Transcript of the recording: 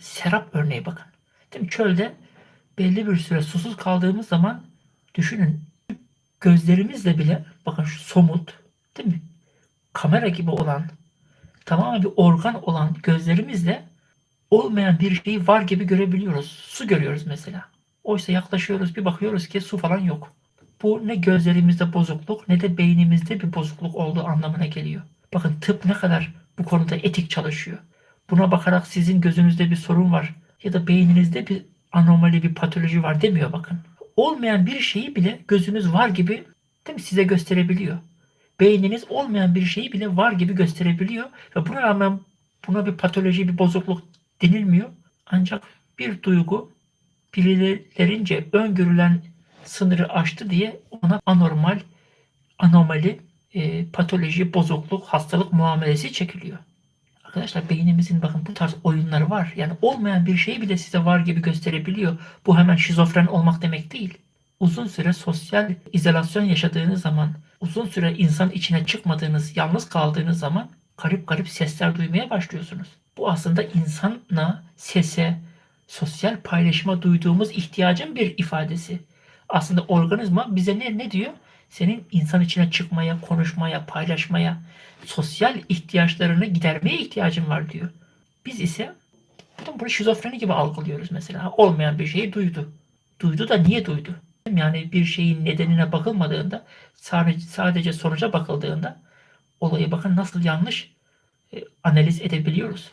serap örneği bakın. Değil mi? Çölde belli bir süre susuz kaldığımız zaman düşünün gözlerimizle bile bakın şu somut değil mi? Kamera gibi olan tamamen bir organ olan gözlerimizle olmayan bir şeyi var gibi görebiliyoruz. Su görüyoruz mesela. Oysa yaklaşıyoruz bir bakıyoruz ki su falan yok. Bu ne gözlerimizde bozukluk ne de beynimizde bir bozukluk olduğu anlamına geliyor. Bakın tıp ne kadar bu konuda etik çalışıyor. Buna bakarak sizin gözünüzde bir sorun var ya da beyninizde bir anomali bir patoloji var demiyor bakın. Olmayan bir şeyi bile gözünüz var gibi değil mi, size gösterebiliyor. Beyniniz olmayan bir şeyi bile var gibi gösterebiliyor ve buna rağmen buna bir patoloji, bir bozukluk denilmiyor. Ancak bir duygu birilerince öngörülen sınırı aştı diye ona anormal, anomali, e, patoloji, bozukluk, hastalık muamelesi çekiliyor. Arkadaşlar beynimizin bakın bu tarz oyunları var. Yani olmayan bir şeyi bile size var gibi gösterebiliyor. Bu hemen şizofren olmak demek değil. Uzun süre sosyal izolasyon yaşadığınız zaman, uzun süre insan içine çıkmadığınız, yalnız kaldığınız zaman garip garip sesler duymaya başlıyorsunuz. Bu aslında insana, sese, sosyal paylaşıma duyduğumuz ihtiyacın bir ifadesi. Aslında organizma bize ne, ne diyor? Senin insan içine çıkmaya, konuşmaya, paylaşmaya, sosyal ihtiyaçlarını gidermeye ihtiyacın var diyor. Biz ise bunu şizofreni gibi algılıyoruz mesela. Olmayan bir şeyi duydu. Duydu da niye duydu? Yani bir şeyin nedenine bakılmadığında sadece, sadece sonuca bakıldığında olayı bakın nasıl yanlış e, analiz edebiliyoruz.